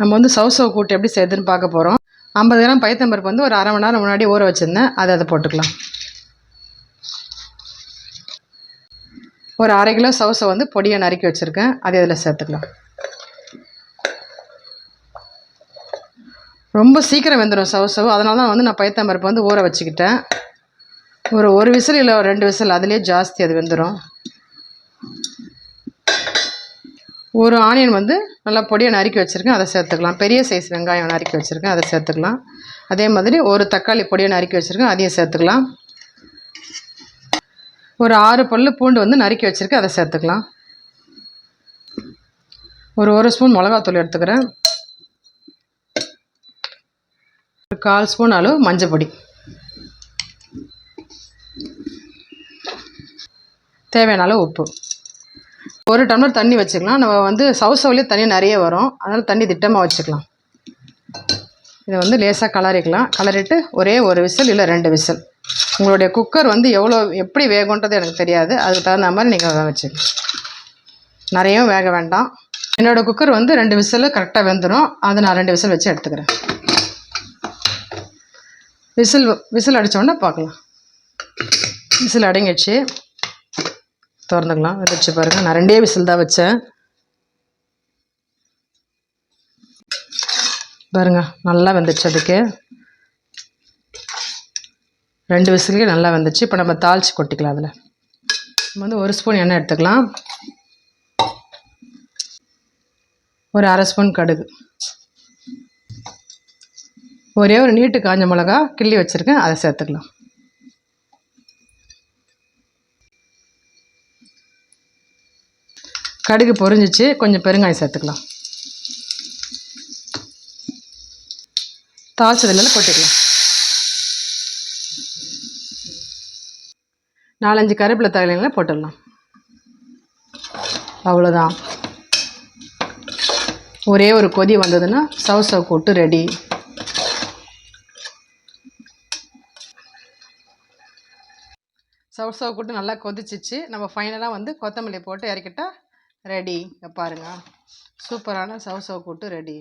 நம்ம வந்து சவுசவு கூட்டு எப்படி செய்யுதுன்னு பார்க்க போகிறோம் ஐம்பது கிராம் பைத்தம்பருப்பு வந்து ஒரு அரை மணி நேரம் முன்னாடி ஊற வச்சுருந்தேன். அதை அதை போட்டுக்கலாம். ஒரு அரை கிலோ சவுசை வந்து பொடியை நறுக்கி வச்சுருக்கேன். அதை அதில் சேர்த்துக்கலாம். ரொம்ப சீக்கிரம் வெந்துடும் சவுசவு அதனால தான் வந்து நான் பைத்தம்பருப்பு வந்து ஊற வச்சுக்கிட்டேன். ஒரு ஒரு விசில் இல்லை ரெண்டு விசில். அதுலேயே ஜாஸ்தி அது வெந்துடும் ஒரு ஆனியன் வந்து நல்லா பொடியை நறுக்கி வச்சுருக்கேன் அதை சேர்த்துக்கலாம். பெரிய சைஸ் வெங்காயம் நறுக்கி வச்சுருக்கேன் அதை சேர்த்துக்கலாம். அதே மாதிரி ஒரு தக்காளி பொடியை நறுக்கி வச்சுருக்கேன் அதையும் சேர்த்துக்கலாம். ஒரு ஆறு பல்லு பூண்டு வந்து நறுக்கி வச்சுருக்கேன் அதை சேர்த்துக்கலாம். ஒரு ஒரு ஸ்பூன் மிளகாத்தூள் எடுத்துக்கிறேன். ஒரு கால் ஸ்பூன் அளவு மஞ்சள் பொடி. தேவையான அளவு உப்பு. ஒரு டம்ளர் தண்ணி வச்சுக்கலாம். நம்ம வந்து சவுசவுலேயே தண்ணி நிறைய வரும். அதனால் தண்ணி திட்டமாக வச்சுக்கலாம். இதை வந்து லேசாக கலரிக்கலாம். கலரிட்டு ஒரே ஒரு விசில் இல்லை ரெண்டு விசில். உங்களுடைய குக்கர் வந்து எவ்வளோ எப்படி வேகுன்றது எனக்கு தெரியாது. அதுக்கு தகுந்த மாதிரி நீங்கள் வச்சுக்கலாம். நிறையவும் வேக வேண்டாம். என்னோடய குக்கர் வந்து ரெண்டு விசில் கரெக்டாக வெந்துடும் அதை நான் ரெண்டு விசில் வச்சு எடுத்துக்கிறேன். விசில் விசில் அடித்தோடனே பார்க்கலாம். விசில் அடங்கிடுச்சு. திறந்துக்கலாம். வச்சு பாருங்கள் நான் ரெண்டே விசில் தான் வச்சேன். பாருங்க. நல்லா வெந்துச்சு அதுக்கு. ரெண்டு விசிலுக்கு நல்லா வெந்துச்சு. இப்போ நம்ம தாளித்து கொட்டிக்கலாம் அதில். நம்ம வந்து ஒரு ஸ்பூன் எண்ணெய் எடுத்துக்கலாம். ஒரு அரை ஸ்பூன் கடுகு. ஒரே ஒரு நீட்டு காஞ்ச மிளகா கிள்ளி வச்சுருக்கேன். அதை சேர்த்துக்கலாம். கடுகு பொரிஞ்சிச்சு. கொஞ்சம் பெருங்காயம் சேர்த்துக்கலாம். தாளிச்சதுல கொட்டிக்கலாம் நாலஞ்சு கருப்பில் தகவலைங்களை போட்டுடலாம். அவ்வளோதான் ஒரே ஒரு கொதி வந்ததுன்னா சவ் சவ் கூட்டு ரெடி. சவ் சவ் கூட்டு நல்லா கொதிச்சிச்சு. நம்ம ஃபைனலாக வந்து கொத்தமல்லி போட்டு இறக்கிட்டா ரெடி பாருங்கள் சூப்பரான சவ் சவ் கூட்டு ரெடி